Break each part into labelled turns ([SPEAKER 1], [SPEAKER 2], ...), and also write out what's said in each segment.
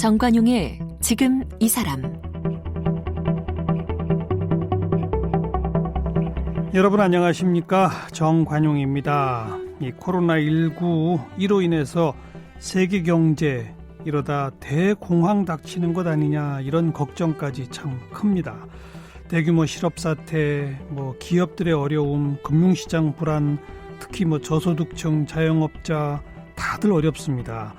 [SPEAKER 1] 정관용의 지금 이 사람
[SPEAKER 2] 여러분 안녕하십니까 정관용입니다. 이 코로나19 이로 인해서 세계 경제 이러다 대공황 닥치는 것 아니냐 이런 걱정까지 참 큽니다. 대규모 실업 사태, 뭐 기업들의 어려움, 금융시장 불안, 특히 뭐 저소득층 자영업자 다들 어렵습니다.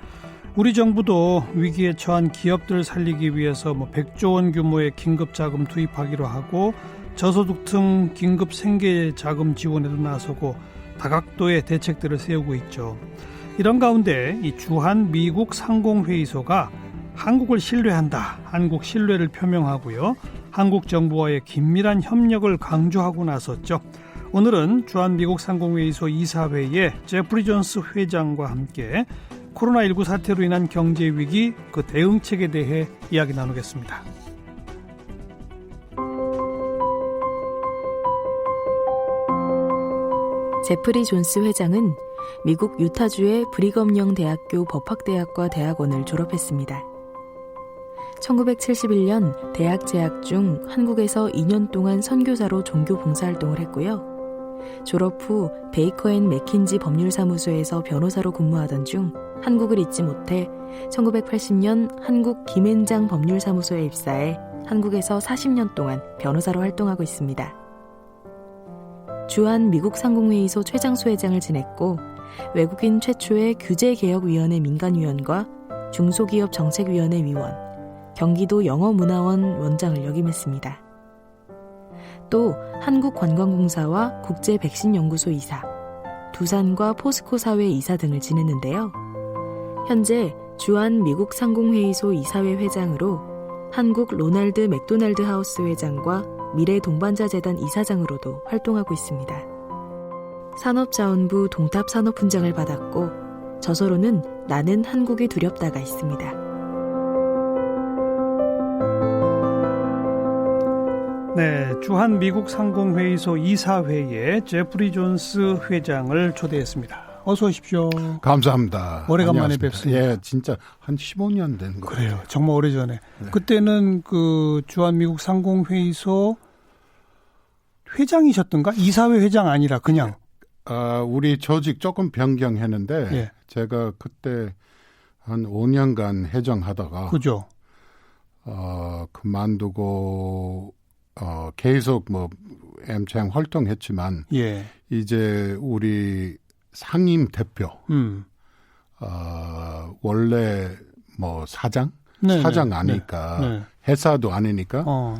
[SPEAKER 2] 우리 정부도 위기에 처한 기업들 살리기 위해서 뭐 100조 원 규모의 긴급 자금 투입하기로 하고 저소득층 긴급 생계 자금 지원에도 나서고 다각도의 대책들을 세우고 있죠. 이런 가운데 이 주한 미국 상공회의소가 한국을 신뢰한다. 한국 신뢰를 표명하고요. 한국 정부와의 긴밀한 협력을 강조하고 나섰죠. 오늘은 주한 미국 상공회의소 이사회의 제프리 존스 회장과 함께 코로나19 사태로 인한 경제 위기 그 대응책에 대해 이야기 나누겠습니다.
[SPEAKER 3] 제프리 존스 회장은 미국 유타주의 브리검영 대학교 법학대학과 대학원을 졸업했습니다. 1971년 대학 재학 중 한국에서 2년 동안 선교사로 종교 봉사활동을 했고요. 졸업 후 베이커 앤 맥킨지 법률사무소에서 변호사로 근무하던 중 한국을 잊지 못해 1980년 한국 김앤장 법률사무소에 입사해 한국에서 40년 동안 변호사로 활동하고 있습니다. 주한 미국 상공회의소 최장수 회장을 지냈고 외국인 최초의 규제개혁위원회 민간위원과 중소기업 정책위원회 위원, 경기도 영어문화원 원장을 역임했습니다. 또 한국관광공사와 국제백신연구소 이사, 두산과 포스코 사회 이사 등을 지냈는데요. 현재 주한 미국 상공회의소 이사회 회장으로 한국 로날드 맥도날드 하우스 회장과 미래 동반자 재단 이사장으로도 활동하고 있습니다. 산업자원부 동탑산업훈장을 받았고 저서로는 나는 한국이 두렵다가 있습니다.
[SPEAKER 2] 네, 주한 미국 상공회의소 이사회의 제프리 존스 회장을 초대했습니다. 어서 오십시오.
[SPEAKER 4] 감사합니다.
[SPEAKER 2] 오래간만에. 뵙습니다.
[SPEAKER 4] 예, 진짜 한 15년 된 거.
[SPEAKER 2] 그래요. 정말 오래전에.
[SPEAKER 4] 네.
[SPEAKER 2] 그때는 그 주한 미국 상공회의소 회장이셨던가? 이사회 회장 아니라 그냥.
[SPEAKER 4] 아, 우리 조직 조금 변경했는데
[SPEAKER 2] 예.
[SPEAKER 4] 제가 그때 한 5년간 회장하다가
[SPEAKER 2] 그죠?
[SPEAKER 4] 어, 그만두고 어, 계속 뭐 엠창 활동했지만
[SPEAKER 2] 예.
[SPEAKER 4] 이제 우리 상임 대표
[SPEAKER 2] 음.
[SPEAKER 4] 어, 원래 뭐 사장
[SPEAKER 2] 네,
[SPEAKER 4] 사장
[SPEAKER 2] 네,
[SPEAKER 4] 아니까
[SPEAKER 2] 네. 네.
[SPEAKER 4] 회사도 아니니까
[SPEAKER 2] 어.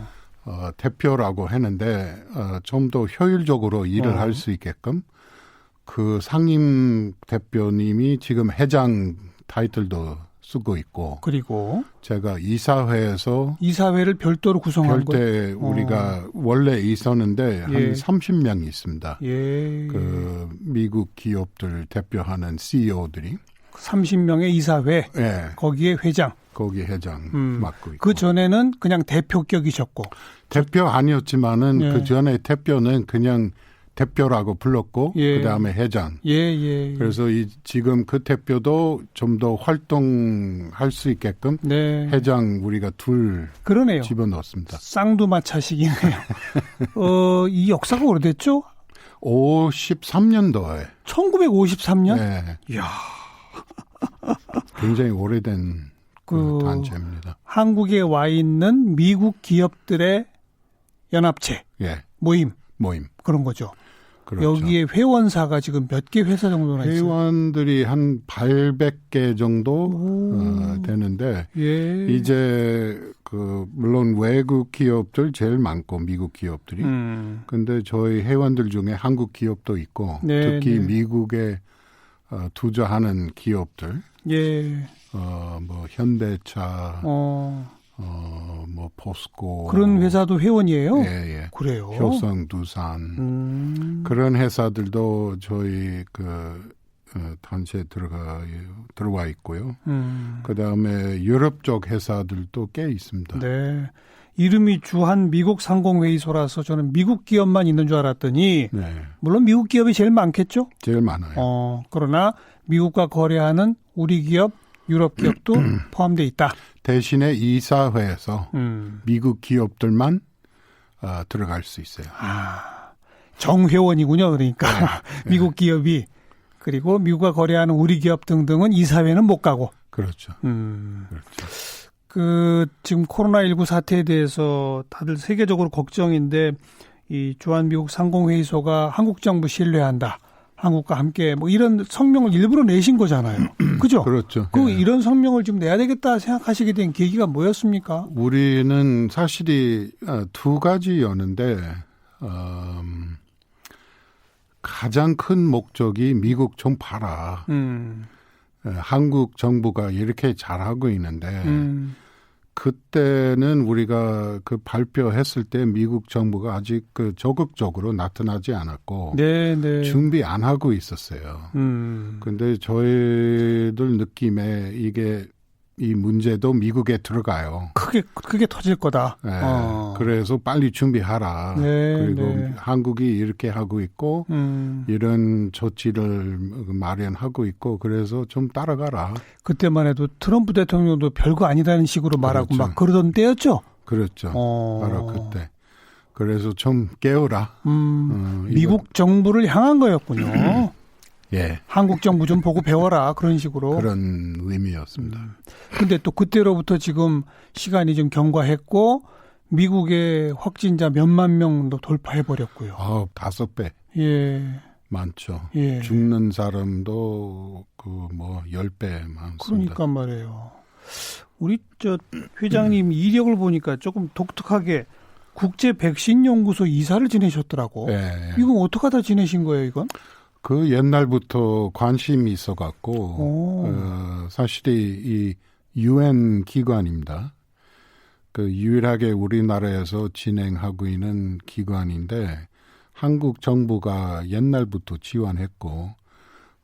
[SPEAKER 4] 어, 대표라고 했는데 어, 좀 더 효율적으로 일을
[SPEAKER 2] 어.
[SPEAKER 4] 할수 있게끔 그 상임 대표님이 지금 회장 타이틀도 쓰고 있고
[SPEAKER 2] 그리고
[SPEAKER 4] 제가 이사회에서
[SPEAKER 2] 이사회를 별도로 구성한.
[SPEAKER 4] 별대 우리가 원래 있었는데
[SPEAKER 2] 예.
[SPEAKER 4] 한 30명 있습니다.
[SPEAKER 2] 예.
[SPEAKER 4] 그 미국 기업들 대표하는 CEO들이
[SPEAKER 2] 30명의 이사회.
[SPEAKER 4] 예,
[SPEAKER 2] 거기에 회장.
[SPEAKER 4] 거기 회장
[SPEAKER 2] 음.
[SPEAKER 4] 맡고 있고
[SPEAKER 2] 그 전에는 그냥 대표격이셨고.
[SPEAKER 4] 대표 아니었지만은
[SPEAKER 2] 예.
[SPEAKER 4] 그 전에 대표는 그냥 대표라고 불렀고
[SPEAKER 2] 예.
[SPEAKER 4] 그다음에 회장.
[SPEAKER 2] 예, 예. 예.
[SPEAKER 4] 그래서 이 지금 그 대표도 좀 더 활동할 수 있게끔
[SPEAKER 2] 네.
[SPEAKER 4] 회장 우리가 둘
[SPEAKER 2] 그러네요.
[SPEAKER 4] 집어넣었습니다.
[SPEAKER 2] 쌍두마차식이네요. 어, 이 역사가 오래됐죠?
[SPEAKER 4] 53년도에
[SPEAKER 2] 1953년?
[SPEAKER 4] 네,
[SPEAKER 2] 이야,
[SPEAKER 4] 굉장히 오래된 그
[SPEAKER 2] 그-
[SPEAKER 4] 단체입니다.
[SPEAKER 2] 한국에 와 있는 미국 기업들의 연합체,
[SPEAKER 4] 예,
[SPEAKER 2] 모임,
[SPEAKER 4] 모임.
[SPEAKER 2] 그런 거죠.
[SPEAKER 4] 그렇죠.
[SPEAKER 2] 여기에 회원사가 지금 몇 개 회사 정도나 있어요?
[SPEAKER 4] 회원들이 한 800개 정도
[SPEAKER 2] 오.
[SPEAKER 4] 어, 되는데
[SPEAKER 2] 예.
[SPEAKER 4] 이제 그 물론 외국 기업들 제일 많고 미국 기업들이
[SPEAKER 2] 음.
[SPEAKER 4] 근데 저희 회원들 중에 한국 기업도 있고
[SPEAKER 2] 네,
[SPEAKER 4] 특히
[SPEAKER 2] 네.
[SPEAKER 4] 미국에 어, 투자하는 기업들
[SPEAKER 2] 예.
[SPEAKER 4] 어, 뭐 현대차
[SPEAKER 2] 어,
[SPEAKER 4] 어, 뭐 포스코
[SPEAKER 2] 그런 회사도 회원이에요?
[SPEAKER 4] 예, 예.
[SPEAKER 2] 그래요.
[SPEAKER 4] 효성 두산
[SPEAKER 2] 음.
[SPEAKER 4] 그런 회사들도 저희 그 어, 단체에 들어가 들어와 있고요.
[SPEAKER 2] 음.
[SPEAKER 4] 그 다음에 유럽 쪽 회사들도 꽤 있습니다.
[SPEAKER 2] 네. 이름이 주한 미국 상공회의소라서 저는 미국 기업만 있는 줄 알았더니
[SPEAKER 4] 네,
[SPEAKER 2] 물론 미국 기업이 제일 많겠죠.
[SPEAKER 4] 제일 많아요.
[SPEAKER 2] 어, 그러나 미국과 거래하는 우리 기업 유럽 기업도 포함돼 있다.
[SPEAKER 4] 대신에 이사회에서
[SPEAKER 2] 음.
[SPEAKER 4] 미국 기업들만 어, 들어갈 수 있어요.
[SPEAKER 2] 아, 정회원이군요. 그러니까 미국 기업이 그리고 미국과 거래하는 우리 기업 등등은 이사회는 못 가고.
[SPEAKER 4] 그렇죠.
[SPEAKER 2] 음.
[SPEAKER 4] 그렇죠.
[SPEAKER 2] 그 지금 코로나19 사태에 대해서 다들 세계적으로 걱정인데 이 주한 미국 상공 회의소가 한국 정부 신뢰한다. 한국과 함께 뭐 이런 성명을 일부러 내신 거잖아요. 그죠?
[SPEAKER 4] 그렇죠.
[SPEAKER 2] 그
[SPEAKER 4] 예.
[SPEAKER 2] 이런 성명을 좀 내야 되겠다 생각하시게 된 계기가 뭐였습니까?
[SPEAKER 4] 우리는 사실이 어, 두 가지였는데 음, 가장 큰 목적이 미국 좀 봐라.
[SPEAKER 2] 음.
[SPEAKER 4] 예, 한국 정부가 이렇게 잘하고 있는데
[SPEAKER 2] 음.
[SPEAKER 4] 그때는 우리가 그 발표했을 때 미국 정부가 아직 그 적극적으로 나타나지 않았고
[SPEAKER 2] 네, 네.
[SPEAKER 4] 준비 안 하고 있었어요.
[SPEAKER 2] 음.
[SPEAKER 4] 근데 저희들 느낌에 이게 이 문제도 미국에 들어가요.
[SPEAKER 2] 크게 크게 터질 거다.
[SPEAKER 4] 예,
[SPEAKER 2] 어.
[SPEAKER 4] 그래서 빨리 준비하라.
[SPEAKER 2] 네,
[SPEAKER 4] 그리고
[SPEAKER 2] 네.
[SPEAKER 4] 한국이 이렇게 하고 있고
[SPEAKER 2] 음.
[SPEAKER 4] 이런 조치를 마련하고 있고 그래서 좀 따라가라.
[SPEAKER 2] 그때만 해도 트럼프 대통령도 별거 아니라는 식으로 말하고
[SPEAKER 4] 그렇죠.
[SPEAKER 2] 막 그러던 때였죠.
[SPEAKER 4] 그렇죠.
[SPEAKER 2] 어.
[SPEAKER 4] 바로 그때. 그래서 좀 깨워라.
[SPEAKER 2] 음.
[SPEAKER 4] 어,
[SPEAKER 2] 미국 정부를 향한 거였군요.
[SPEAKER 4] 예
[SPEAKER 2] 한국 정부 좀 보고 배워라 그런 식으로.
[SPEAKER 4] 그런 의미였습니다.
[SPEAKER 2] 음. 근데 또 그때로부터 지금 시간이 좀 경과했고 미국의 확진자 몇만 명도 돌파해 버렸고요.
[SPEAKER 4] 아 다섯 배
[SPEAKER 2] 예.
[SPEAKER 4] 많죠.
[SPEAKER 2] 예.
[SPEAKER 4] 죽는 사람도 그 뭐 열 배 많습니다.
[SPEAKER 2] 그러니까 말이에요. 우리 저 회장님 이력을 보니까 조금 독특하게 국제 백신 연구소 이사를 지내셨더라고.
[SPEAKER 4] 예.
[SPEAKER 2] 이건 어떻게 하다 지내신 거예요, 이건?
[SPEAKER 4] 그 옛날부터 관심이 있어갖고
[SPEAKER 2] 오.
[SPEAKER 4] 어, 사실이 이 유엔 기관입니다. 그 유일하게 우리나라에서 진행하고 있는 기관인데 한국 정부가 옛날부터 지원했고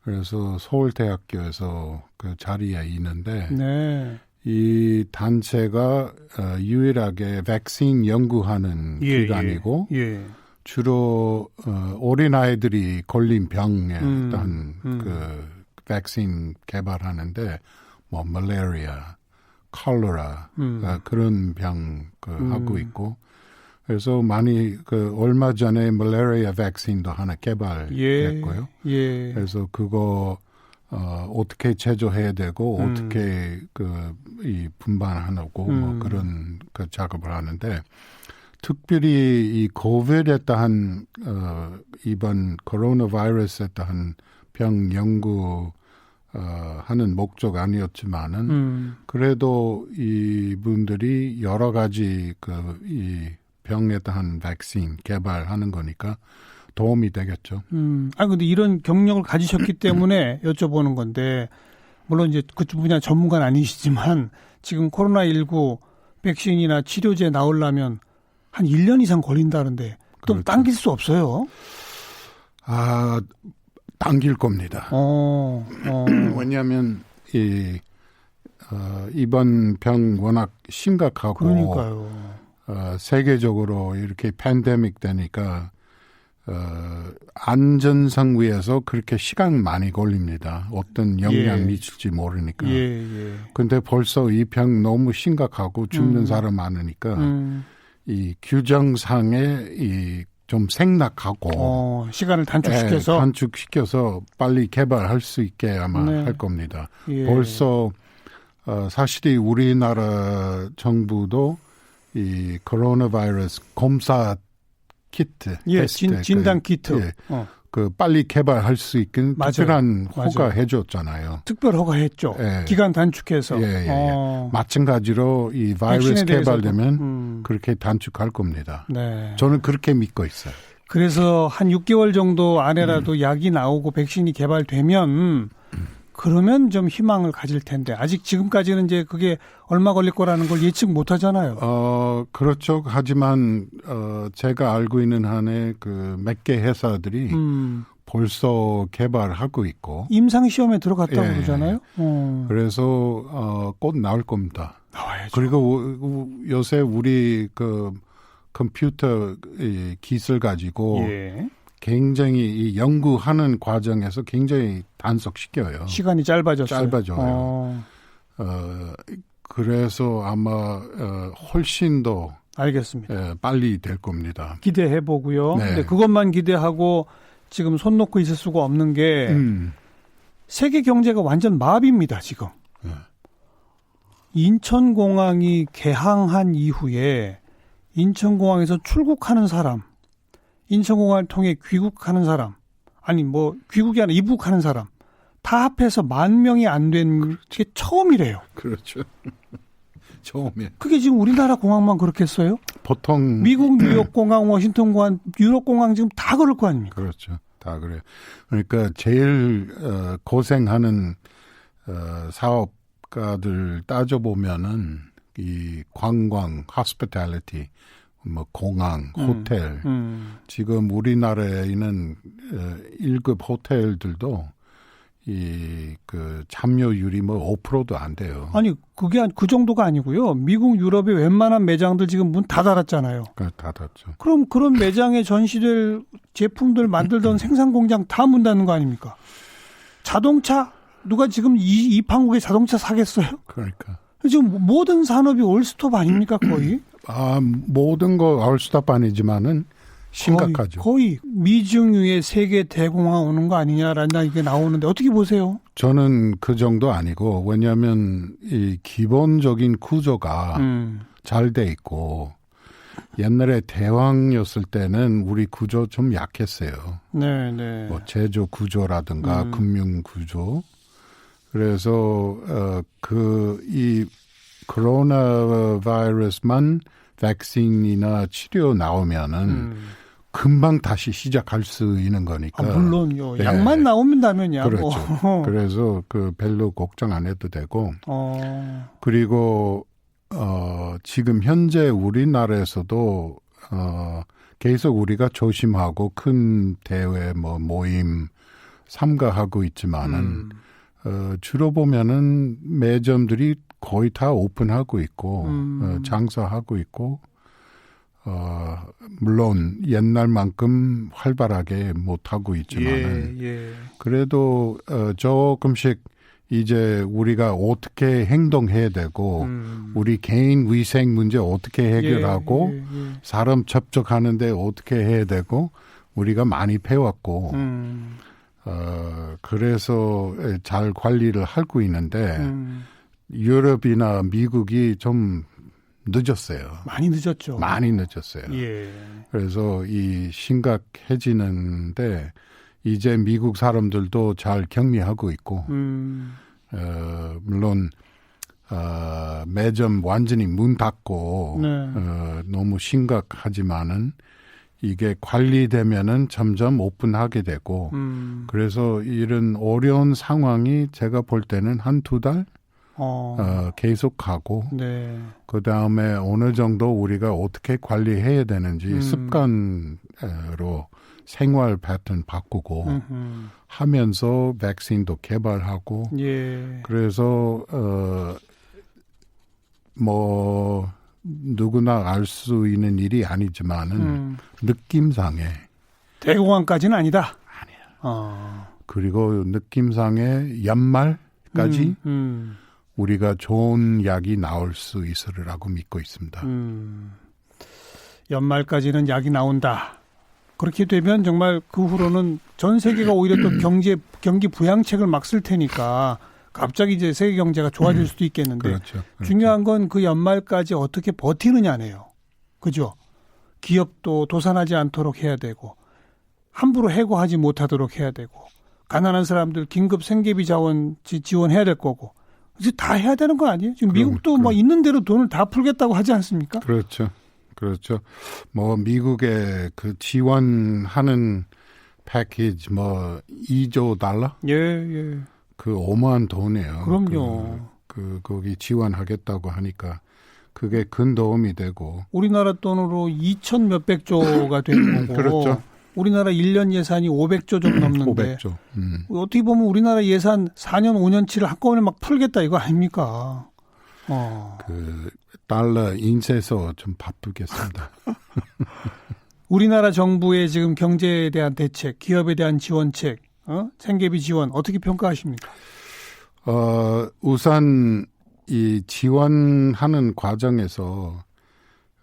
[SPEAKER 4] 그래서 서울대학교에서 그 자리에 있는데
[SPEAKER 2] 네.
[SPEAKER 4] 이 단체가 어, 유일하게 백신 연구하는
[SPEAKER 2] 예,
[SPEAKER 4] 기관이고
[SPEAKER 2] 예. 예.
[SPEAKER 4] 주로 어, 어린 아이들이 걸린 병에
[SPEAKER 2] 음,
[SPEAKER 4] 대한
[SPEAKER 2] 음.
[SPEAKER 4] 그 백신 개발하는데 뭐 말레리아, 콜레라
[SPEAKER 2] 음.
[SPEAKER 4] 어, 그런 병 그,
[SPEAKER 2] 음.
[SPEAKER 4] 하고 있고 그래서 많이 그 얼마 전에 말레리아 백신도 하나
[SPEAKER 2] 예.
[SPEAKER 4] 개발했고요.
[SPEAKER 2] 예.
[SPEAKER 4] 그래서 그거 어, 어떻게 제조해야 되고
[SPEAKER 2] 음.
[SPEAKER 4] 어떻게 그 이 분반하고
[SPEAKER 2] 음.
[SPEAKER 4] 뭐 그런 그 작업을 하는데 특별히 이 코비드에 따한 어, 이번 코로나 바이러스에 따한 병 연구 어, 하는 목적 아니었지만은
[SPEAKER 2] 음.
[SPEAKER 4] 그래도 이 분들이 여러 가지 그 이 병에 대한 백신 개발하는 거니까 도움이 되겠죠.
[SPEAKER 2] 음. 아 근데 이런 경력을 가지셨기 때문에 여쭤보는 건데 물론 이제 그쪽 분야 전문가는 아니시지만 지금 코로나 19 백신이나 치료제 나오려면 한 1년 이상 걸린다는데 또
[SPEAKER 4] 그렇죠.
[SPEAKER 2] 당길 수 없어요.
[SPEAKER 4] 아 당길 겁니다.
[SPEAKER 2] 어. 어.
[SPEAKER 4] 왜냐하면 이 어, 이번 병 워낙 심각하고
[SPEAKER 2] 그러니까요.
[SPEAKER 4] 어, 세계적으로 이렇게 팬데믹 되니까 어, 안전상 위해서 그렇게 시간 많이 걸립니다. 어떤 영향
[SPEAKER 2] 예.
[SPEAKER 4] 미칠지 모르니까.
[SPEAKER 2] 예, 예.
[SPEAKER 4] 근데 벌써 이 병 너무 심각하고 죽는
[SPEAKER 2] 음.
[SPEAKER 4] 사람 많으니까
[SPEAKER 2] 음.
[SPEAKER 4] 이 규정상에 이좀 생략하고
[SPEAKER 2] 어, 시간을 단축시켜서
[SPEAKER 4] 예, 단축시켜서 빨리 개발할 수 있게 아마
[SPEAKER 2] 네.
[SPEAKER 4] 할 겁니다.
[SPEAKER 2] 예.
[SPEAKER 4] 벌써 어, 사실이 우리나라 정부도 이 코로나 바이러스 검사 키트,
[SPEAKER 2] 예,
[SPEAKER 4] 테스트,
[SPEAKER 2] 진, 진단
[SPEAKER 4] 그,
[SPEAKER 2] 키트.
[SPEAKER 4] 예,
[SPEAKER 2] 어,
[SPEAKER 4] 그 빨리 개발할 수 있는
[SPEAKER 2] 맞아요.
[SPEAKER 4] 특별한
[SPEAKER 2] 맞아요.
[SPEAKER 4] 허가 해 줬잖아요.
[SPEAKER 2] 특별 허가했죠.
[SPEAKER 4] 예.
[SPEAKER 2] 기간 단축해서.
[SPEAKER 4] 예, 예, 예.
[SPEAKER 2] 어,
[SPEAKER 4] 마찬가지로 이 바이러스. 개발되면
[SPEAKER 2] 음,
[SPEAKER 4] 그렇게 단축할 겁니다.
[SPEAKER 2] 네.
[SPEAKER 4] 저는 그렇게 믿고 있어요.
[SPEAKER 2] 그래서 한 6개월 정도 안에라도
[SPEAKER 4] 음.
[SPEAKER 2] 약이 나오고 백신이 개발되면 그러면 좀 희망을 가질 텐데 아직 지금까지는 이제 그게 얼마 걸릴 거라는 걸 예측 못 하잖아요.
[SPEAKER 4] 어, 그렇죠. 하지만, 어, 제가 알고 있는 한에 그 몇 개 회사들이
[SPEAKER 2] 음,
[SPEAKER 4] 벌써 개발하고 있고,
[SPEAKER 2] 임상 시험에 들어갔다고
[SPEAKER 4] 예,
[SPEAKER 2] 그러잖아요. 어,
[SPEAKER 4] 그래서, 어, 곧 나올 겁니다.
[SPEAKER 2] 나와야죠.
[SPEAKER 4] 그리고 요새 우리 그 컴퓨터 이 기술 가지고
[SPEAKER 2] 예.
[SPEAKER 4] 굉장히 이 연구하는 과정에서 굉장히 단속시켜요.
[SPEAKER 2] 시간이 짧아졌어요.
[SPEAKER 4] 짧아져요.
[SPEAKER 2] 어,
[SPEAKER 4] 어, 그래서 아마 어, 훨씬 더
[SPEAKER 2] 알겠습니다.
[SPEAKER 4] 예, 빨리 될 겁니다.
[SPEAKER 2] 기대해 보고요.
[SPEAKER 4] 네.
[SPEAKER 2] 근데 그것만 기대하고 지금 손 놓고 있을 수가 없는 게
[SPEAKER 4] 음,
[SPEAKER 2] 세계 경제가 완전 마비입니다, 지금.
[SPEAKER 4] 네.
[SPEAKER 2] 인천공항이 개항한 이후에 인천공항에서 출국하는 사람, 인천공항을 통해 귀국하는 사람, 아니 뭐 귀국이 아니라 입국하는 사람 다 합해서 만 명이 안 된 게 처음이래요.
[SPEAKER 4] 그렇죠. 처음에
[SPEAKER 2] 그게 지금 우리나라 공항만 그렇겠어요?
[SPEAKER 4] 보통
[SPEAKER 2] 미국 뉴욕 공항, 워싱턴 공항, 유럽 공항 지금 다 그럴 거 아닙니까?
[SPEAKER 4] 그렇죠. 다 그래요. 그러니까 제일 어, 고생하는 어, 사업가들 따져 보면은 이 관광, hospitality, 뭐 공항,
[SPEAKER 2] 음.
[SPEAKER 4] 호텔.
[SPEAKER 2] 음.
[SPEAKER 4] 지금 우리나라에 있는 어, 1급 호텔들도 이 그 참여율이 뭐 5%도 안 돼요.
[SPEAKER 2] 아니 그게 한- 그 정도가 아니고요. 미국, 유럽의 웬만한 매장들 지금 문 다 닫았잖아요.
[SPEAKER 4] 그러니까 다 닫죠.
[SPEAKER 2] 그럼 그런 매장에 전시될 제품들 만들던 생산 공장 다 문 닫는 거 아닙니까? 자동차 누가 지금 이, 이 판국에 자동차 사겠어요?
[SPEAKER 4] 그러니까
[SPEAKER 2] 지금 모든 산업이 올스톱 아닙니까 거의?
[SPEAKER 4] 아 모든 거 얼스톱 아니지만은 심각하죠.
[SPEAKER 2] 거의, 거의 미중유의 세계 대공황 오는 거 아니냐라는 이게 나오는데 어떻게 보세요?
[SPEAKER 4] 저는 그 정도 아니고 왜냐하면 이 기본적인 구조가
[SPEAKER 2] 음,
[SPEAKER 4] 잘돼 있고 옛날에 대왕이었을 때는 우리 구조 좀 약했어요.
[SPEAKER 2] 네, 네.
[SPEAKER 4] 뭐 제조 구조라든가
[SPEAKER 2] 음.
[SPEAKER 4] 금융 구조. 그래서 어, 어그이 코로나 바이러스만 백신이나 치료 나오면은
[SPEAKER 2] 음.
[SPEAKER 4] 금방 다시 시작할 수 있는 거니까.
[SPEAKER 2] 아, 물론요.
[SPEAKER 4] 네.
[SPEAKER 2] 약만 나오면다면야
[SPEAKER 4] 그렇죠.
[SPEAKER 2] 뭐.
[SPEAKER 4] 그래서 그 별로 걱정 안 해도 되고
[SPEAKER 2] 어,
[SPEAKER 4] 그리고 어 지금 현재 우리나라에서도 어 계속 우리가 조심하고 큰 대회 뭐 모임 참가하고 있지만은
[SPEAKER 2] 음,
[SPEAKER 4] 어 주로 보면은 매점들이 거의 다 오픈하고 있고
[SPEAKER 2] 음.
[SPEAKER 4] 어, 장사하고 있고 어 물론 옛날만큼 활발하게 못 하고 있지만은
[SPEAKER 2] 예, 예.
[SPEAKER 4] 그래도 어, 조금씩 이제 우리가 어떻게 행동해야 되고
[SPEAKER 2] 음.
[SPEAKER 4] 우리 개인 위생 문제 어떻게 해결하고
[SPEAKER 2] 예, 예, 예.
[SPEAKER 4] 사람 접촉하는데 어떻게 해야 되고 우리가 많이 배웠고
[SPEAKER 2] 음,
[SPEAKER 4] 어 그래서 잘 관리를 하고 있는데
[SPEAKER 2] 음.
[SPEAKER 4] 유럽이나 미국이 좀 늦었어요.
[SPEAKER 2] 많이 늦었죠.
[SPEAKER 4] 많이 늦었어요.
[SPEAKER 2] 예.
[SPEAKER 4] 그래서 이 심각해지는데 이제 미국 사람들도 잘 격리하고 있고
[SPEAKER 2] 음,
[SPEAKER 4] 어, 물론 어, 매점 완전히 문 닫고
[SPEAKER 2] 네.
[SPEAKER 4] 어, 너무 심각하지만은 이게 관리되면은 점점 오픈하게 되고
[SPEAKER 2] 음,
[SPEAKER 4] 그래서 이런 어려운 상황이 제가 볼 때는 한 두 달
[SPEAKER 2] 어,
[SPEAKER 4] 어, 계속 가고
[SPEAKER 2] 네.
[SPEAKER 4] 그 다음에 어느 정도 우리가 어떻게 관리해야 되는지
[SPEAKER 2] 음.
[SPEAKER 4] 습관으로 생활 패턴 바꾸고
[SPEAKER 2] 음흠.
[SPEAKER 4] 하면서 백신도 개발하고
[SPEAKER 2] 예.
[SPEAKER 4] 그래서 어 뭐 누구나 알 수 있는 일이 아니지만은
[SPEAKER 2] 음,
[SPEAKER 4] 느낌상에
[SPEAKER 2] 대공황까지는 아니다. 아니야. 어.
[SPEAKER 4] 그리고 느낌상에 연말까지
[SPEAKER 2] 음, 음,
[SPEAKER 4] 우리가 좋은 약이 나올 수 있으리라고 믿고 있습니다.
[SPEAKER 2] 음. 연말까지는 약이 나온다. 그렇게 되면 정말 그 후로는 전 세계가 오히려 또 경제 경기 부양책을 막 쓸 테니까 갑자기 이제 세계 경제가 좋아질 수도 있겠는데
[SPEAKER 4] 그렇죠. 그렇죠.
[SPEAKER 2] 중요한 건 그 연말까지 어떻게 버티느냐네요. 그죠? 기업도 도산하지 않도록 해야 되고 함부로 해고하지 못하도록 해야 되고 가난한 사람들 긴급 생계비 자원 지- 지원해야 될 거고 이제 다 해야 되는 거 아니에요? 지금
[SPEAKER 4] 그럼,
[SPEAKER 2] 미국도 뭐
[SPEAKER 4] 그럼.
[SPEAKER 2] 있는 대로 돈을 다 풀겠다고 하지 않습니까?
[SPEAKER 4] 그렇죠. 그렇죠. 뭐 미국의 그 지원하는 패키지 뭐 2조 달러
[SPEAKER 2] 예, 예.
[SPEAKER 4] 그 어마한 돈이에요.
[SPEAKER 2] 그럼요.
[SPEAKER 4] 그, 그 거기 지원하겠다고 하니까 그게 큰 도움이 되고
[SPEAKER 2] 우리나라 돈으로 2천 몇백 조가 되는 거고
[SPEAKER 4] 그렇죠.
[SPEAKER 2] 우리나라 1년 예산이 500조 좀 넘는데
[SPEAKER 4] 500조. 음.
[SPEAKER 2] 어떻게 보면 우리나라 예산 4년 5년치를 한꺼번에 막 풀겠다 이거 아닙니까? 어.
[SPEAKER 4] 그 달러 인쇄소 좀 바쁘겠습니다.
[SPEAKER 2] 우리나라 정부의 지금 경제에 대한 대책, 기업에 대한 지원책, 어? 생계비 지원 어떻게 평가하십니까?
[SPEAKER 4] 어, 우선 이 지원하는 과정에서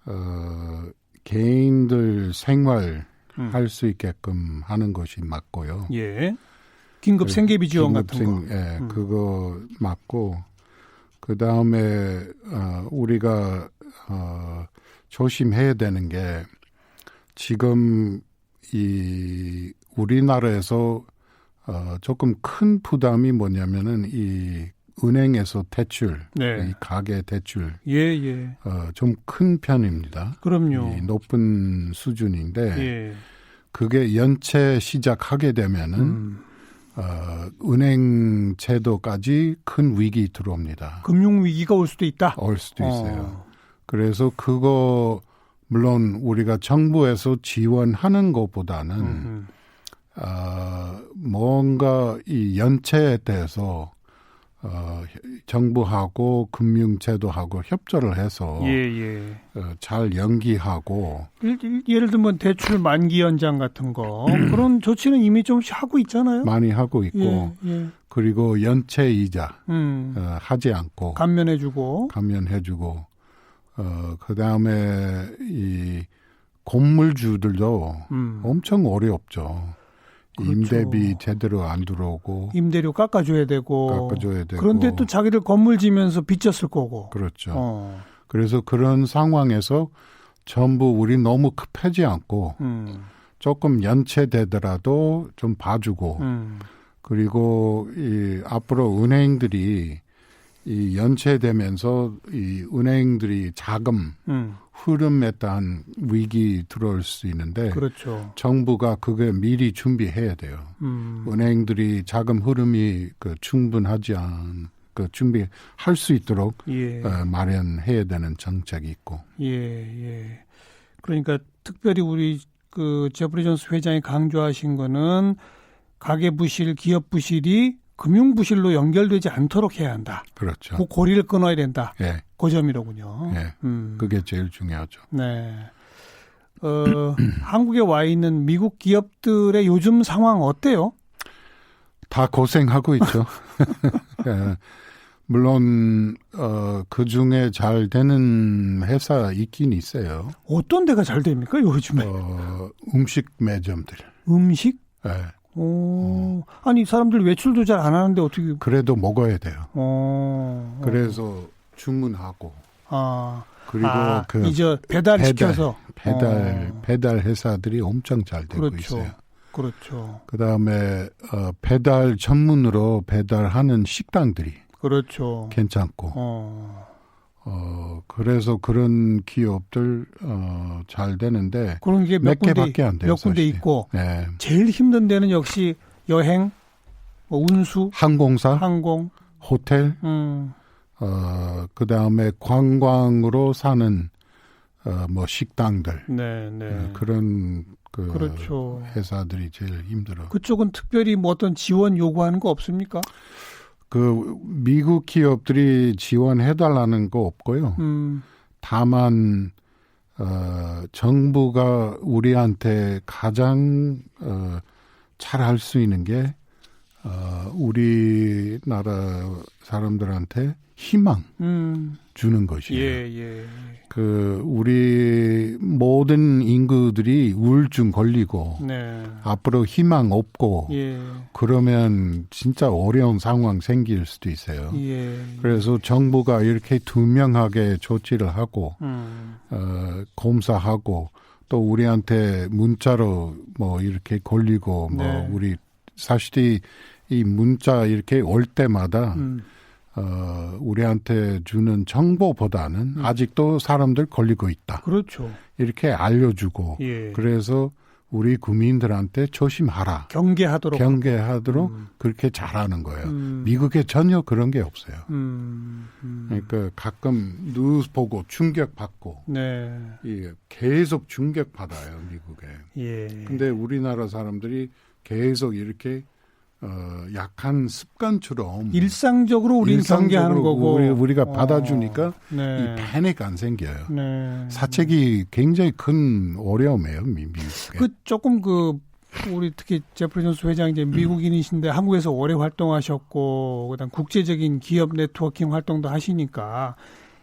[SPEAKER 4] 어, 개인들 생활
[SPEAKER 2] 음.
[SPEAKER 4] 할수 있게끔 하는 것이 맞고요.
[SPEAKER 2] 예. 긴급 생계비 지원
[SPEAKER 4] 긴급
[SPEAKER 2] 같은 거.
[SPEAKER 4] 생- 예,
[SPEAKER 2] 음.
[SPEAKER 4] 그거 맞고 그 다음에 어, 우리가 어, 조심해야 되는 게 지금 이 우리나라에서 어, 조금 큰 부담이 뭐냐면은 이 은행에서 대출,
[SPEAKER 2] 네.
[SPEAKER 4] 이 가계 대출
[SPEAKER 2] 예, 예.
[SPEAKER 4] 어, 좀 큰 편입니다.
[SPEAKER 2] 그럼요.
[SPEAKER 4] 이 높은 수준인데
[SPEAKER 2] 예.
[SPEAKER 4] 그게 연체 시작하게 되면은
[SPEAKER 2] 음.
[SPEAKER 4] 어, 은행 제도까지 큰 위기 들어옵니다.
[SPEAKER 2] 금융 위기가 올 수도 있다.
[SPEAKER 4] 올 수도 있어요.
[SPEAKER 2] 어.
[SPEAKER 4] 그래서 그거 물론 우리가 정부에서 지원하는 것보다는
[SPEAKER 2] 음.
[SPEAKER 4] 어, 뭔가 이 연체에 대해서 어, 정부하고 금융제도하고 협조를 해서
[SPEAKER 2] 예, 예.
[SPEAKER 4] 어, 잘 연기하고
[SPEAKER 2] 예를 들면 대출 만기 연장 같은 거 그런 조치는 이미 좀 하고 있잖아요.
[SPEAKER 4] 많이 하고 있고
[SPEAKER 2] 예, 예.
[SPEAKER 4] 그리고 연체 이자
[SPEAKER 2] 음.
[SPEAKER 4] 어, 하지 않고
[SPEAKER 2] 감면해주고.
[SPEAKER 4] 감면해주고 어, 그 다음에 이 건물주들도
[SPEAKER 2] 음.
[SPEAKER 4] 엄청 어렵죠.
[SPEAKER 2] 그렇죠.
[SPEAKER 4] 임대비 제대로 안 들어오고
[SPEAKER 2] 임대료 깎아줘야 되고.
[SPEAKER 4] 깎아줘야 되고
[SPEAKER 2] 그런데 또 자기들 건물 지면서 빚졌을 거고.
[SPEAKER 4] 그렇죠.
[SPEAKER 2] 어.
[SPEAKER 4] 그래서 그런 상황에서 전부 우리 너무 급하지 않고
[SPEAKER 2] 음.
[SPEAKER 4] 조금 연체되더라도 좀 봐주고
[SPEAKER 2] 음.
[SPEAKER 4] 그리고 이 앞으로 은행들이 이 연체되면서 이 은행들이 자금
[SPEAKER 2] 음.
[SPEAKER 4] 흐름에 따른 위기 들어올 수 있는데
[SPEAKER 2] 그렇죠.
[SPEAKER 4] 정부가 그게 미리 준비해야 돼요.
[SPEAKER 2] 음.
[SPEAKER 4] 은행들이 자금 흐름이 그 충분하지 않, 그 준비할 수 있도록
[SPEAKER 2] 예.
[SPEAKER 4] 어, 마련해야 되는 정책이 있고.
[SPEAKER 2] 예, 예. 그러니까 특별히 우리 그 제프리 존스 회장이 강조하신 거는 가계 부실, 기업 부실이 금융 부실로 연결되지 않도록 해야 한다.
[SPEAKER 4] 그렇죠.
[SPEAKER 2] 그 고리를 끊어야 된다.
[SPEAKER 4] 예,
[SPEAKER 2] 그 점이로군요.
[SPEAKER 4] 예.
[SPEAKER 2] 음.
[SPEAKER 4] 그게 제일 중요하죠.
[SPEAKER 2] 네. 어, 한국에 와 있는 미국 기업들의 요즘 상황 어때요?
[SPEAKER 4] 다 고생하고 있죠. 예. 물론 어, 그 중에 잘 되는 회사 있긴 있어요.
[SPEAKER 2] 어떤 데가 잘 됩니까, 요즘에?
[SPEAKER 4] 어, 음식 매점들.
[SPEAKER 2] 음식?
[SPEAKER 4] 예.
[SPEAKER 2] 오, 아니, 사람들 외출도 잘 안 하는데 어떻게,
[SPEAKER 4] 그래도 먹어야 돼요.
[SPEAKER 2] 어.
[SPEAKER 4] 그래서 주문하고
[SPEAKER 2] 아,
[SPEAKER 4] 그리고
[SPEAKER 2] 아,
[SPEAKER 4] 그
[SPEAKER 2] 이제 배달,
[SPEAKER 4] 배달,
[SPEAKER 2] 시켜서.
[SPEAKER 4] 배달
[SPEAKER 2] 어.
[SPEAKER 4] 배달 회사들이 엄청 잘 되고
[SPEAKER 2] 그렇죠.
[SPEAKER 4] 있어요.
[SPEAKER 2] 그렇죠.
[SPEAKER 4] 그다음에 어, 배달 전문으로 배달하는 식당들이
[SPEAKER 2] 그렇죠.
[SPEAKER 4] 괜찮고
[SPEAKER 2] 어.
[SPEAKER 4] 어 그래서 그런 기업들 어, 잘 되는데
[SPEAKER 2] 그런 게 몇
[SPEAKER 4] 개밖에 안 돼요.
[SPEAKER 2] 몇 군데
[SPEAKER 4] 사실.
[SPEAKER 2] 있고,
[SPEAKER 4] 네.
[SPEAKER 2] 제일 힘든 데는 역시 여행, 뭐 운수,
[SPEAKER 4] 항공사,
[SPEAKER 2] 항공,
[SPEAKER 4] 호텔,
[SPEAKER 2] 음,
[SPEAKER 4] 어 그 다음에 관광으로 사는 어, 뭐 식당들
[SPEAKER 2] 네, 네.
[SPEAKER 4] 어, 그런 그
[SPEAKER 2] 그렇죠.
[SPEAKER 4] 회사들이 제일 힘들어.
[SPEAKER 2] 그쪽은 특별히 뭐 어떤 지원 요구하는 거 없습니까?
[SPEAKER 4] 그 미국 기업들이 지원해 달라는 거 없고요.
[SPEAKER 2] 음,
[SPEAKER 4] 다만 어 정부가 우리한테 가장 어 잘할 수 있는 게 어, 우리나라 사람들한테 희망.
[SPEAKER 2] 음,
[SPEAKER 4] 주는 것이에요.
[SPEAKER 2] 예, 예.
[SPEAKER 4] 그 우리 모든 인구들이 우울증 걸리고
[SPEAKER 2] 네.
[SPEAKER 4] 앞으로 희망 없고
[SPEAKER 2] 예,
[SPEAKER 4] 그러면 진짜 어려운 상황 생길 수도 있어요.
[SPEAKER 2] 예.
[SPEAKER 4] 그래서 정부가 이렇게 투명하게 조치를 하고
[SPEAKER 2] 음,
[SPEAKER 4] 어, 검사하고 또 우리한테 문자로 뭐 이렇게 걸리고 뭐
[SPEAKER 2] 네.
[SPEAKER 4] 우리 사실이 이 문자 이렇게 올 때마다
[SPEAKER 2] 음,
[SPEAKER 4] 어, 우리한테 주는 정보보다는
[SPEAKER 2] 음.
[SPEAKER 4] 아직도 사람들 걸리고 있다.
[SPEAKER 2] 그렇죠.
[SPEAKER 4] 이렇게 알려주고
[SPEAKER 2] 예.
[SPEAKER 4] 그래서 우리 국민들한테 조심하라.
[SPEAKER 2] 경계하도록.
[SPEAKER 4] 경계하도록
[SPEAKER 2] 음,
[SPEAKER 4] 그렇게 잘하는 거예요.
[SPEAKER 2] 음,
[SPEAKER 4] 미국에 전혀 그런 게 없어요.
[SPEAKER 2] 음, 음.
[SPEAKER 4] 그러니까 가끔 뉴스 보고 충격 받고
[SPEAKER 2] 네.
[SPEAKER 4] 이 계속 충격 받아요 미국에.
[SPEAKER 2] 예.
[SPEAKER 4] 근데 우리나라 사람들이 계속 이렇게 어, 약한 습관처럼
[SPEAKER 2] 일상적으로 우리는 경계하는
[SPEAKER 4] 일상적으로
[SPEAKER 2] 거고
[SPEAKER 4] 우리, 우리가
[SPEAKER 2] 어,
[SPEAKER 4] 받아주니까
[SPEAKER 2] 네.
[SPEAKER 4] 이 패닉 안 생겨요.
[SPEAKER 2] 네.
[SPEAKER 4] 사책이 굉장히 큰 어려움이에요 미- 미국에.
[SPEAKER 2] 그 조금 그 우리 특히 제프리 존스 회장 이제 미국인이신데 한국에서 오래 활동하셨고 그다음 국제적인 기업 네트워킹 활동도 하시니까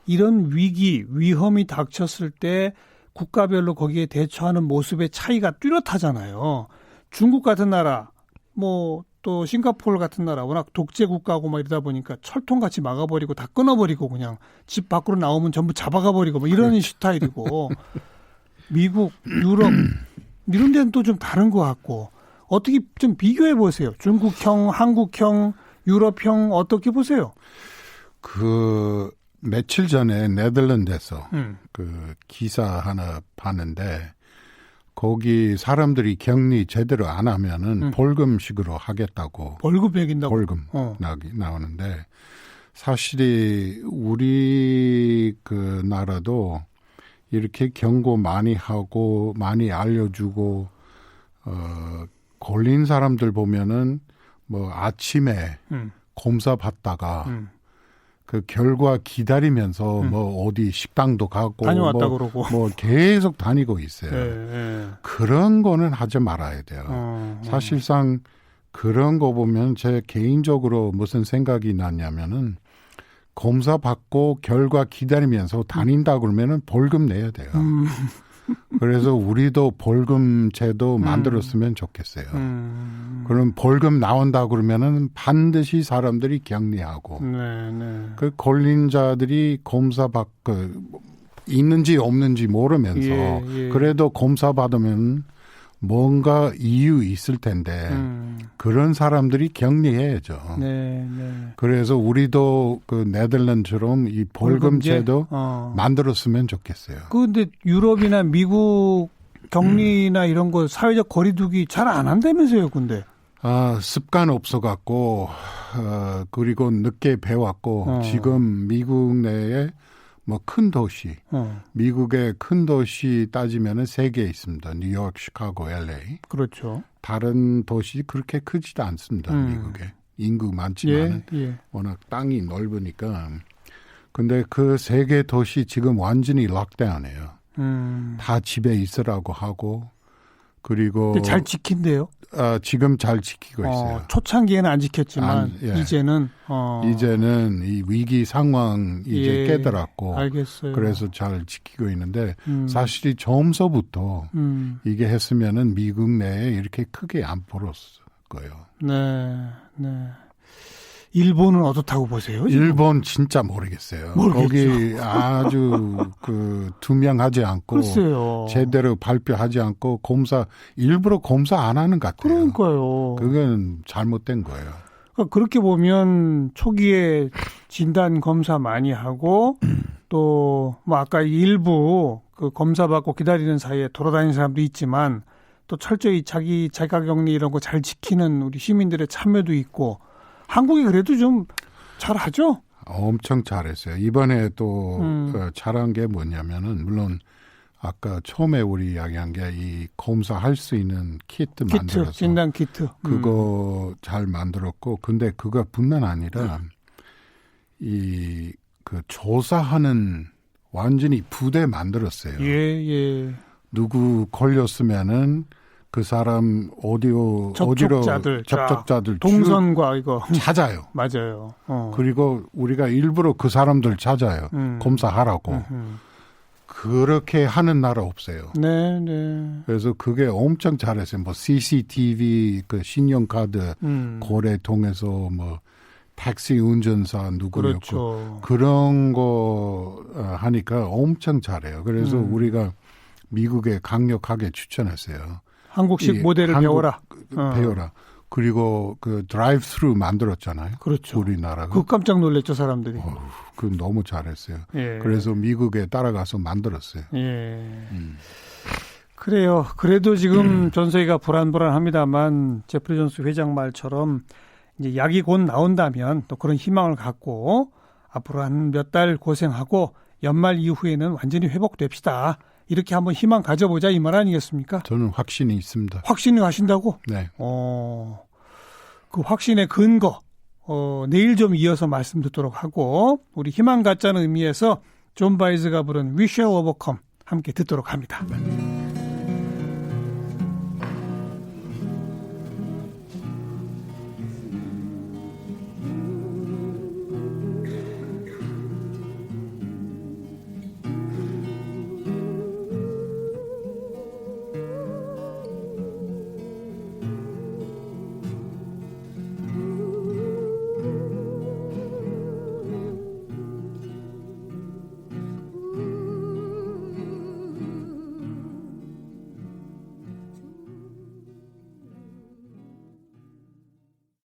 [SPEAKER 2] 이런 위기 위험이 닥쳤을 때 국가별로 거기에 대처하는 모습의 차이가 뚜렷하잖아요. 중국 같은 나라 뭐 또 싱가포르 같은 나라 워낙 독재 국가고 막 이러다 보니까 철통같이 막아버리고 다 끊어버리고 그냥 집 밖으로 나오면 전부 잡아가 버리고 뭐 이런 스타일이고 미국, 유럽 이런 데는 또 좀 다른 것 같고 어떻게 좀 비교해 보세요. 중국형, 한국형, 유럽형 어떻게 보세요?
[SPEAKER 4] 그 며칠 전에 네덜란드에서
[SPEAKER 2] 음.
[SPEAKER 4] 그 기사 하나 봤는데 거기 사람들이 격리 제대로 안 하면은
[SPEAKER 2] 음.
[SPEAKER 4] 벌금식으로 하겠다고
[SPEAKER 2] 월급 매긴다고.
[SPEAKER 4] 벌금
[SPEAKER 2] 어.
[SPEAKER 4] 나기 나오는데 사실이 우리 그 나라도 이렇게 경고 많이 하고 많이 알려주고 어 걸린 사람들 보면은 뭐 아침에
[SPEAKER 2] 음.
[SPEAKER 4] 검사 받다가
[SPEAKER 2] 음.
[SPEAKER 4] 그 결과 기다리면서
[SPEAKER 2] 음.
[SPEAKER 4] 뭐 어디 식당도 가고
[SPEAKER 2] 다녀왔다
[SPEAKER 4] 뭐,
[SPEAKER 2] 그러고.
[SPEAKER 4] 뭐 계속 다니고 있어요.
[SPEAKER 2] 예, 예.
[SPEAKER 4] 그런 거는 하지 말아야 돼요.
[SPEAKER 2] 어, 어.
[SPEAKER 4] 사실상 그런 거 보면 제 개인적으로 무슨 생각이 났냐면은 검사 받고 결과 기다리면서 다닌다 그러면은 벌금 내야 돼요.
[SPEAKER 2] 음,
[SPEAKER 4] 그래서 우리도 벌금 제도 만들었으면 좋겠어요.
[SPEAKER 2] 음.
[SPEAKER 4] 그럼 벌금 나온다 그러면은 반드시 사람들이 격리하고
[SPEAKER 2] 네, 네.
[SPEAKER 4] 그 걸린 자들이 검사 받고 있는지 없는지 모르면서
[SPEAKER 2] 예, 예.
[SPEAKER 4] 그래도 검사 받으면 뭔가 이유 있을 텐데
[SPEAKER 2] 음.
[SPEAKER 4] 그런 사람들이 격리해야죠.
[SPEAKER 2] 네, 네.
[SPEAKER 4] 그래서 우리도 그 네덜란드처럼 이 벌금
[SPEAKER 2] 벌금제?
[SPEAKER 4] 제도
[SPEAKER 2] 어.
[SPEAKER 4] 만들었으면 좋겠어요.
[SPEAKER 2] 그런데 유럽이나 미국 격리나 이런 거 사회적 거리두기 잘 안 한다면서요, 근데.
[SPEAKER 4] 아, 습관 없어갖고, 어, 그리고 늦게 배웠고,
[SPEAKER 2] 어.
[SPEAKER 4] 지금 미국 내에 뭐 큰 도시,
[SPEAKER 2] 어,
[SPEAKER 4] 미국의 큰 도시 따지면은 세 개 있습니다. 뉴욕, 시카고, LA.
[SPEAKER 2] 그렇죠.
[SPEAKER 4] 다른 도시 그렇게 크지도 않습니다.
[SPEAKER 2] 음.
[SPEAKER 4] 미국에. 인구 많지만은
[SPEAKER 2] 예, 예.
[SPEAKER 4] 워낙 땅이 넓으니까. 근데 그 세 개 도시 지금 완전히 록다운이에요.
[SPEAKER 2] 음.
[SPEAKER 4] 다 집에 있으라고 하고, 그리고
[SPEAKER 2] 잘 지킨대요.
[SPEAKER 4] 아, 지금 잘 지키고 있어요.
[SPEAKER 2] 어, 초창기에는 안 지켰지만
[SPEAKER 4] 안, 예.
[SPEAKER 2] 이제는 어,
[SPEAKER 4] 이제는 이 위기 상황 이제
[SPEAKER 2] 예,
[SPEAKER 4] 깨달았고
[SPEAKER 2] 알겠어요.
[SPEAKER 4] 그래서 잘 지키고 있는데
[SPEAKER 2] 음,
[SPEAKER 4] 사실이 처음서부터
[SPEAKER 2] 음,
[SPEAKER 4] 이게 했으면은 미국 내에 이렇게 크게 안 벌었을 거예요.
[SPEAKER 2] 네, 네. 일본은 어떻다고 보세요? 지금?
[SPEAKER 4] 일본 진짜 모르겠어요.
[SPEAKER 2] 모르겠죠.
[SPEAKER 4] 거기 아주 그 투명하지 않고
[SPEAKER 2] 글쎄요.
[SPEAKER 4] 제대로 발표하지 않고 검사 일부러 검사 안 하는 것 같아요.
[SPEAKER 2] 그러니까요.
[SPEAKER 4] 그건 잘못된 거예요.
[SPEAKER 2] 그러니까 그렇게 보면 초기에 진단 검사 많이 하고 또 뭐 아까 일부 그 검사 받고 기다리는 사이에 돌아다니는 사람도 있지만 또 철저히 자기 자가격리 이런 거 잘 지키는 우리 시민들의 참여도 있고 한국이 그래도 좀 잘하죠.
[SPEAKER 4] 엄청 잘했어요. 이번에 또
[SPEAKER 2] 음.
[SPEAKER 4] 어, 잘한 게 뭐냐면은 물론 아까 처음에 우리 이야기한 게 이 검사할 수 있는 키트,
[SPEAKER 2] 키트
[SPEAKER 4] 만들어서
[SPEAKER 2] 진단 키트. 음.
[SPEAKER 4] 그거 잘 만들었고 근데 그거뿐만 아니라 이그 조사하는 완전히 부대 만들었어요.
[SPEAKER 2] 예, 예.
[SPEAKER 4] 누구 걸렸으면은 그 사람 어디로
[SPEAKER 2] 접촉자들,
[SPEAKER 4] 어디로 접촉자들
[SPEAKER 2] 동선과 이거
[SPEAKER 4] 쭉 찾아요.
[SPEAKER 2] 맞아요. 어.
[SPEAKER 4] 그리고 우리가 일부러 그 사람들 찾아요.
[SPEAKER 2] 음.
[SPEAKER 4] 검사하라고.
[SPEAKER 2] 음.
[SPEAKER 4] 그렇게 하는 나라 없어요.
[SPEAKER 2] 네, 네.
[SPEAKER 4] 그래서 그게 엄청 잘했어요. 뭐 CCTV, 그 신용카드
[SPEAKER 2] 음.
[SPEAKER 4] 거래 통해서 뭐 택시 운전사 누구였고
[SPEAKER 2] 그렇죠.
[SPEAKER 4] 그런 거 어, 하니까 엄청 잘해요. 그래서
[SPEAKER 2] 음.
[SPEAKER 4] 우리가 미국에 강력하게 추천했어요.
[SPEAKER 2] 한국식
[SPEAKER 4] 이
[SPEAKER 2] 모델을
[SPEAKER 4] 한국
[SPEAKER 2] 배워라. 어.
[SPEAKER 4] 배워라. 그리고 그 드라이브 스루 만들었잖아요.
[SPEAKER 2] 그렇죠.
[SPEAKER 4] 우리나라가.
[SPEAKER 2] 그 깜짝 놀랐죠 사람들이.
[SPEAKER 4] 어휴, 그 너무 잘했어요.
[SPEAKER 2] 예.
[SPEAKER 4] 그래서 미국에 따라가서 만들었어요.
[SPEAKER 2] 예.
[SPEAKER 4] 음.
[SPEAKER 2] 그래요. 그래도 지금 전세가 불안불안합니다만 제프리 존스 회장 말처럼 이제 약이 곧 나온다면 또 그런 희망을 갖고 앞으로 한 몇 달 고생하고 연말 이후에는 완전히 회복됩시다. 이렇게 한번 희망 가져보자 이 말 아니겠습니까?
[SPEAKER 4] 저는 확신이 있습니다.
[SPEAKER 2] 확신을 하신다고?
[SPEAKER 4] 네.
[SPEAKER 2] 어, 그 확신의 근거, 어, 내일 좀 이어서 말씀 듣도록 하고, 우리 희망 갖자는 의미에서 존 바이즈가 부른 We Shall Overcome 함께 듣도록 합니다.